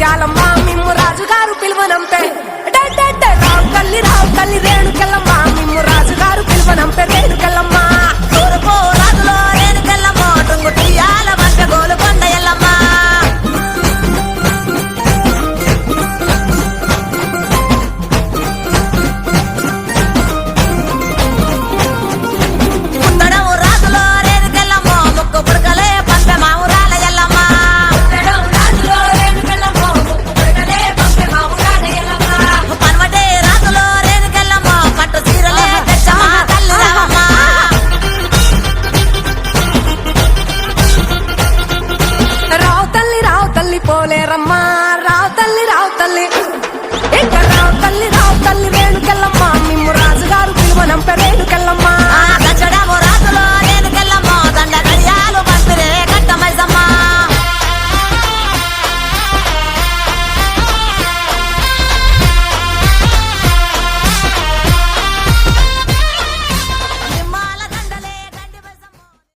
తల్లి రమ్మ రావు తల్లి రావు తల్లి. ఇంకా రావు తల్లి రావు తల్లి వేణుకెళ్ళమ్మ. మిమ్ము రాజుగారు పిలువనంపే వేణుకెళ్ళమ్మ.